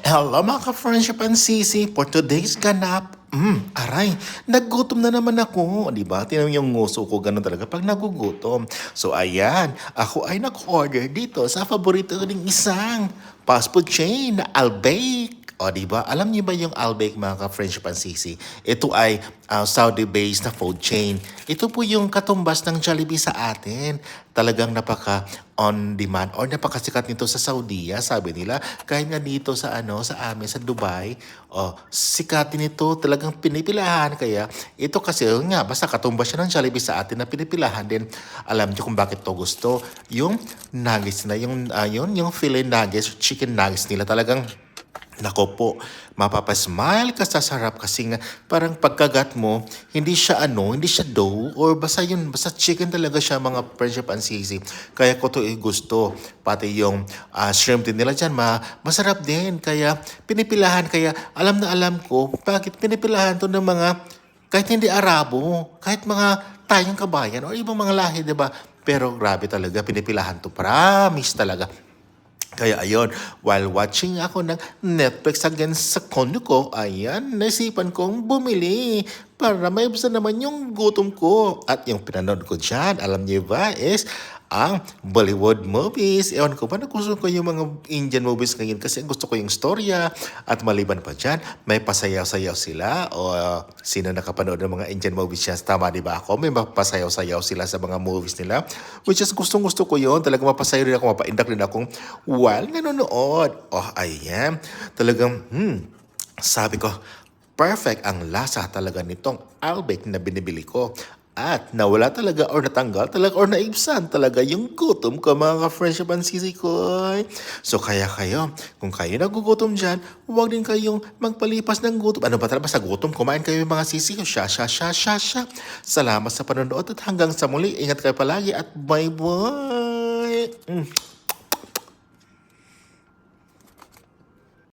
Hello mga ka-friendship and sisi for today's ganap. Mm, aray, naggutom na naman ako. Di ba? Tinan yung nguso ko, ganun talaga pag nagugutom. So ayan, ako ay nag-order dito sa paborito ko ng isang fast food chain na Albake. O, di ba? Alam niyo ba yung Albake, mga ka-French pansisi? Ito ay uh, Saudi-based na food chain. Ito po yung katumbas ng Jollibee sa atin. Talagang napaka on-demand or napakasikat nito sa Saudi, sabi nila. Kahit nga dito sa ano, sa amin, sa Dubai, oh, sikat din ito, talagang pinipilahan. Kaya ito kasi, nga, basta katumbas siya ng Jollibee sa atin na pinipilahan din. Alam niyo kung bakit to gusto. Yung nuggets na, yung, uh, yun, yung filet nuggets, chicken nuggets nila talagang Nako po, mapapasmile ka sa sarap kasi nga parang pagkagat mo, hindi siya ano, hindi siya dough or basta yun, basta chicken talaga siya mga friendship and sisi. Kaya ko to eh, gusto. Pati yung ah, shrimp din nila dyan, ma masarap din. Kaya pinipilahan, kaya alam na alam ko, bakit pinipilahan to ng mga kahit hindi Arabo, kahit mga tayong kabayan o ibang mga lahi, di ba? Pero grabe talaga, pinipilahan to. Promise talaga. Kaya ayun, while watching ako ng Netflix again sa kondo ko, ayan, naisipan kong bumili para maibsan naman yung gutom ko. At yung pinanood ko dyan, alam niyo ba, is ang Bollywood movies. Ewan ko ba, nagusto ko yung mga Indian movies ngayon kasi gusto ko yung storya. At maliban pa dyan, may pasayaw-sayaw sila. O uh, sino nakapanood ng mga Indian movies siya? Tama di ba ako? May mapasayaw-sayaw sila sa mga movies nila. Which is gustong-gusto ko yun. Talagang mapasayaw rin ako, mapaindak rin akong while nanonood. Oh, ayan. Talagang, hmm, sabi ko, perfect ang lasa talaga nitong Albec na binibili ko. At nawala talaga or natanggal talaga or naibsan talaga yung gutom ko mga ka-friendship and sisi ko. So kaya kayo, kung kayo nagugutom dyan, huwag din kayong magpalipas ng gutom. Ano ba talaga sa gutom? Kumain kayo mga sisi ko. Sha, sha, sha, sha, sha. Salamat sa panonood at hanggang sa muli. Ingat kayo palagi at bye-bye. Mm.